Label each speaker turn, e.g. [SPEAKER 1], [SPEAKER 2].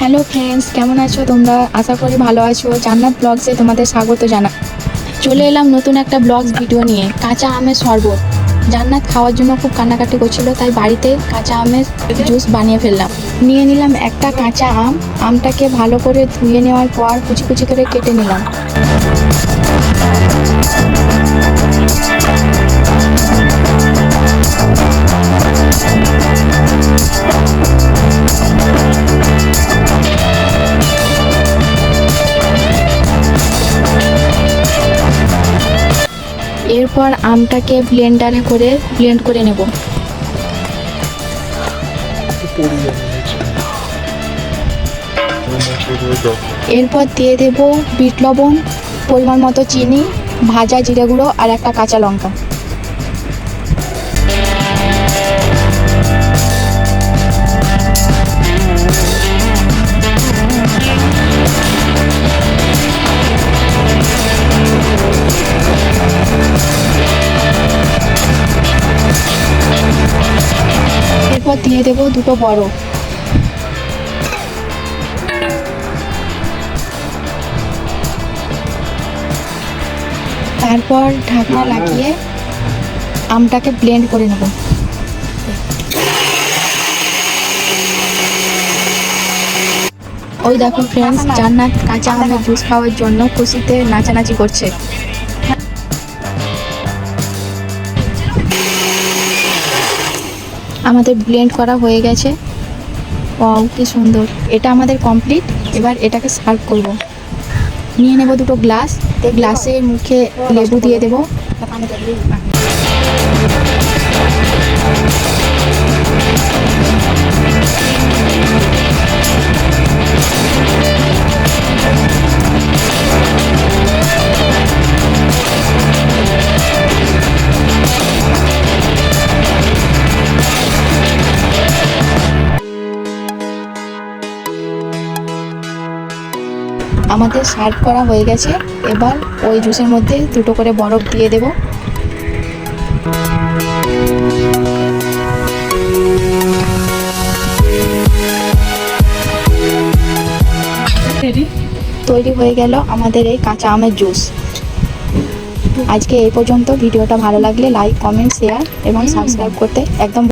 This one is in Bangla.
[SPEAKER 1] হ্যালো ফ্রেন্ডস কেমন আছো তোমরা? আশা করি ভালো আছো। জান্নাত ব্লগসে তোমাদের স্বাগত জানা চলে এলাম নতুন একটা ব্লগস ভিডিও নিয়ে, কাঁচা আমের শরবত। জান্নাত খাওয়ার জন্য খুব কান্নাকাটি করছিল, তাই বাড়িতে কাঁচা আমের জুস বানিয়ে ফেললাম। নিয়ে নিলাম একটা কাঁচা আম। আমটাকে ভালো করে ধুয়ে নেওয়ার পর কুচি কুচি করে কেটে নিলাম। এরপর আমটাকে ব্লেন্ডারে করে ব্লেন্ড করে নেব। এরপর দিয়ে দেব বিট লবণ, পরিমাণ মতো চিনি, ভাজা জিরে গুঁড়ো আর একটা কাঁচা লঙ্কা। এরপর দিয়ে দেব দুটো বড়। তারপর ঢাকনা লাগিয়ে আমটাকে ব্লেন্ড করে নেব। ওই দেখো ফ্রেন্ডস জান্নাত কাঁচা আমের জুস খাওয়ার জন্য খুশিতে নাচানাচি করছে। আমাদের ব্লেন্ড করা হয়ে গেছে। ওয়াও, কি সুন্দর। এটা আমাদের কমপ্লিট এবার এটাকে সার্ভ করব। নিয়ে নেব দুটো গ্লাস গ্লাসের মুখে লেবু দিয়ে দেব। আমাদের সার্ভ করা হয়ে গেছে। এবার ওই জুসের মধ্যে দুটো করে বরফ দিয়ে দেব। তৈরি হয়ে গেল আমাদের এই কাঁচা আমের জুস। আজকে এই পর্যন্ত ভিডিওটা ভালো লাগলে লাইক কমেন্ট শেয়ার এবং সাবস্ক্রাইব করতে একদম